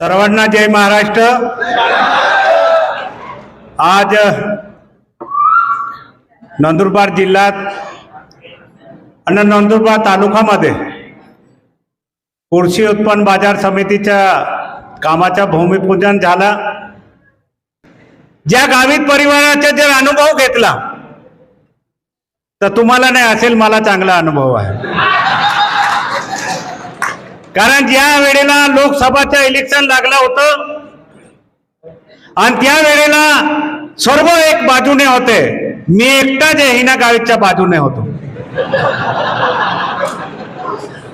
सर्वांना जय महाराष्ट्र. आज नंदुरबार जिल्ह्यात आणि नंदुरबार तालुक्यामध्ये कृषी उत्पन्न बाजार समितीच्या कामाचा भूमिपूजन झाला. ज्या गावित परिवाराचा जर अनुभव घेतला तर तुम्हाला नाही असेल मला चांगला अनुभव आहे. कारण ज्या वेळेला लोकसभाचं इलेक्शन लागलं होतं आणि त्या वेळेला सर्व एक बाजूने होते. मी एकटा जे हिना गावीच्या बाजूने होतो.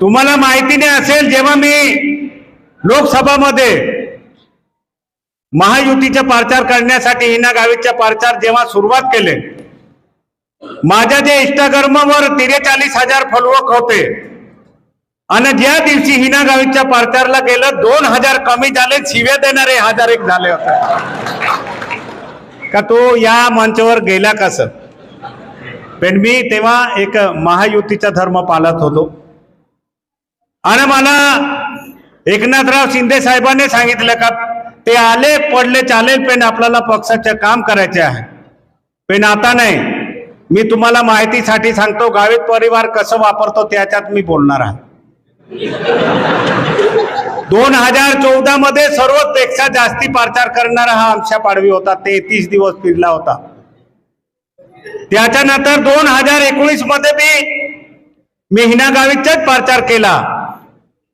तुम्हाला माहिती नाही असेल जेव्हा मी लोकसभामध्ये महायुतीचा प्रचार करण्यासाठी हिना गावीच्या प्रचार जेव्हा सुरुवात केले माझ्या जे इंस्टाग्रामवर तिरेचाळीस हजार फॉलोअर होते आणि ज्या दिवशी हिना गावीच्या प्रचारला गेलं दोन हजार कमी झाले शिव्या देणारे हजार एक झाले होते. का तो या मंचावर गेला कसं पण मी तेव्हा एक महायुतीचा धर्म पाळत होतो. आणि मला एकनाथराव शिंदे साहेबांनी सांगितलं का ते आले पडले चालेल पण आपल्याला पक्षाचे काम करायचे आहे. पण आता नाही. मी तुम्हाला माहितीसाठी सांगतो गावित परिवार कसं वापरतो त्याच्यात मी बोलणार आहे. दोन हजार चौदा मध्ये सर्वपेक्षा जास्ती प्रचार करणारा हा आमच्या पाडवी होता. तेहतीस दिवस फिरला होता. त्याच्यानंतर दोन हजार एकोणीसमध्ये मी मी हिना गावीचाच प्रचार केला.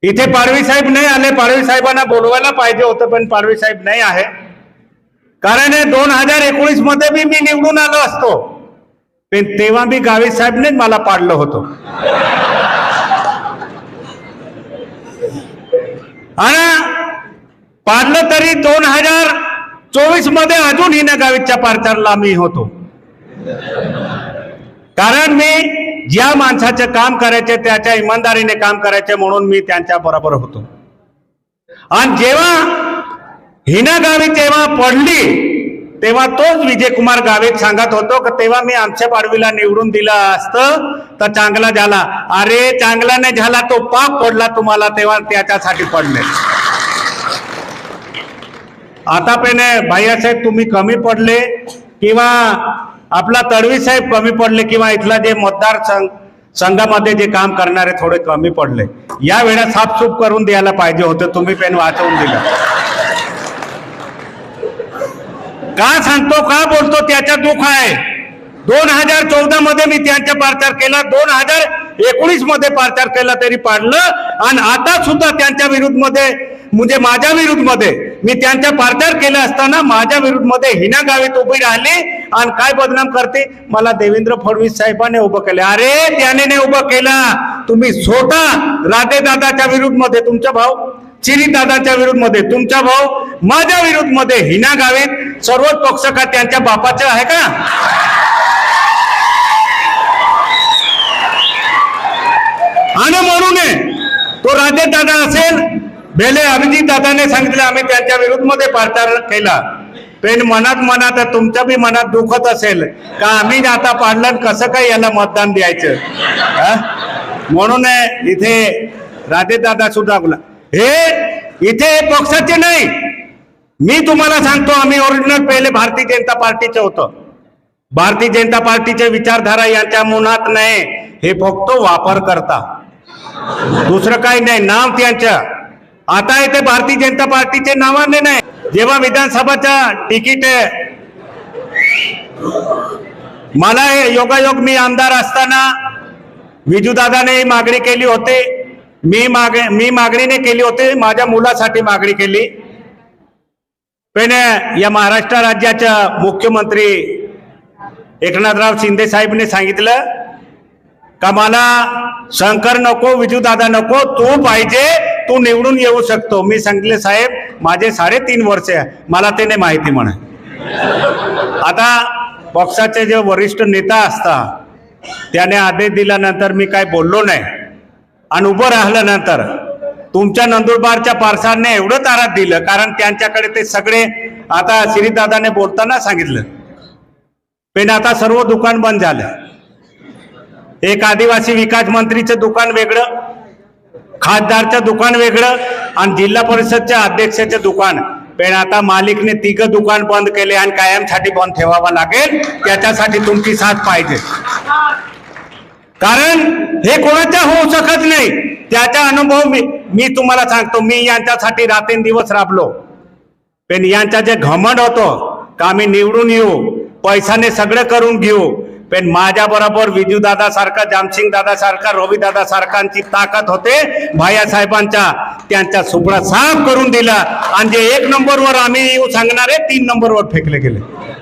इथे पाडवी साहेब नाही आले. पाडवी साहेबांना बोलवायला पाहिजे होतं पण पाडवी साहेब नाही आहे. कारण दोन हजार एकोणीसमध्ये बी मी निवडून आलो असतो. पण तेव्हा मी गावी साहेबनेच मला पाडलं होतं. आणि पाडलं तरी दोन हजार चोवीसमध्ये अजून हिना गावीच्या मी होतो. कारण मी ज्या माणसाचं काम करायचे त्याच्या इमानदारीने काम करायचे म्हणून मी त्यांच्या बरोबर होतो. आणि जेव्हा हिना गावी जेव्हा पडली तेव्हा तोच विजयकुमार गावेत सांगत होतो की तेव्हा मी आमच्या पाडवीला निवडून दिला असतं तर चांगला झाला. अरे चांगला नाही झाला तो पाप पडला तुम्हाला तेव्हा त्याच्यासाठी पडले. आता पण भैयासाहेब तुम्ही कमी पडले किंवा आपला तडवी साहेब कमी पडले किंवा इथला जे मतदार संघ संघामध्ये जे काम करणारे थोडे कमी पडले. या वेळा साफसूफ करून द्यायला पाहिजे होतं तुम्ही पेन वाचवून दिलं. का सांगतो का बोलतो त्याच्या दुःख आहे. दोन हजार चौदा मध्ये मी त्यांचा प्रचार केला दोन हजार एकोणीसमध्ये प्रचार केला तरी पाडलं आणि आता सुद्धा त्यांच्या विरुद्धमध्ये म्हणजे माझ्या विरुद्धमध्ये मी त्यांचा प्रचार केला असताना माझ्या विरुद्धमध्ये हिना गावीत उभी राहिली आणि काय बदनाम करते? मला देवेंद्र फडणवीस साहेबांनी उभं केलं. अरे त्याने नाही उभं केला. तुम्ही स्वतः राधे दादाच्या विरुद्धमध्ये तुमचा भाऊ चिनी दादाच्या विरुद्धमध्ये तुमचा भाऊ माझ्या विरुद्धमध्ये हिना गावित सर्वच पक्ष का त्यांच्या बापाचं आहे का? आणि म्हणून तो राजे दादा असेल भेले अभिजित दादाने सांगितलं आम्ही त्यांच्या विरुद्धमध्ये प्रचार केला. पण मनात मनात तुमच्या बी मनात दुखत असेल का आम्ही आता पाडलं कसं काय याला मतदान द्यायचं? हा? म्हणून इथे राजे दादा सुद्धा बोला. हे इथे पक्षाचे नाही. मी तुम्हाला सांगतो आम्ही ओरिजिनल पहिले भारतीय जनता पार्टीचे होतो. भारतीय जनता पार्टीचे विचारधारा यांच्या मनात नाही. हे फक्त वापर करता दुसरं काही नाही नाव त्यांच्या आता इथे भारतीय जनता पार्टीचे नावाने नाही. जेव्हा विधानसभाच्या तिकीट मला हे योगायोग मी आमदार असताना विजूदादाने मागणी केली होती. मी माग मी मागणीने केली होती माझ्या मुलासाठी मागणी केली. पण या महाराष्ट्र राज्याच्या मुख्यमंत्री एकनाथराव शिंदे साहेबने सांगितलं का मला शंकर नको विजूदादा नको तू पाहिजे तू निवडून येऊ शकतो. मी सांगितले साहेब माझे साडेतीन वर्ष आहे मला ते नाही माहिती म्हण. आता पक्षाचे जे वरिष्ठ नेता असतात त्याने आदेश दिल्यानंतर मी काय बोललो नाही. आणि उभं राहिल्यानंतर तुमच्या नंदुरबारच्या पारसाने एवढं तारात दिलं कारण त्यांच्याकडे ते सगळे आता श्रीदादाने बोलताना सांगितलं. पण आता सर्व दुकान बंद झालं. एक आदिवासी विकास मंत्रीचं दुकान वेगळं खासदारचं दुकान वेगळं आणि जिल्हा परिषदच्या अध्यक्षाचं दुकान. पण आता मालिकने तिघं दुकान बंद केले आणि कायमसाठी बंद ठेवावं लागेल. त्याच्यासाठी तुमची साथ पाहिजे. कारण हे कोणाच्या होऊ शकत नाही? त्याचा अनुभव मी मी तुम्हाला सांगतो. मी यांच्यासाठी रात्रंदिवस राबलो. पण यांचा जे घमंड होतो का आम्ही निवडून येऊ? पैशाने सगळं करून घेऊ. पण माझ्या बरोबर विजूदादा सारखा जामसिंग दादा सारखा रवीदादा सारखांची ताकद होते. भाया साहेबांच्या त्यांचा सुपडा साफ करून दिला. आणि जे एक नंबरवर आम्ही येऊ सांगणारे तीन नंबरवर फेकले गेले.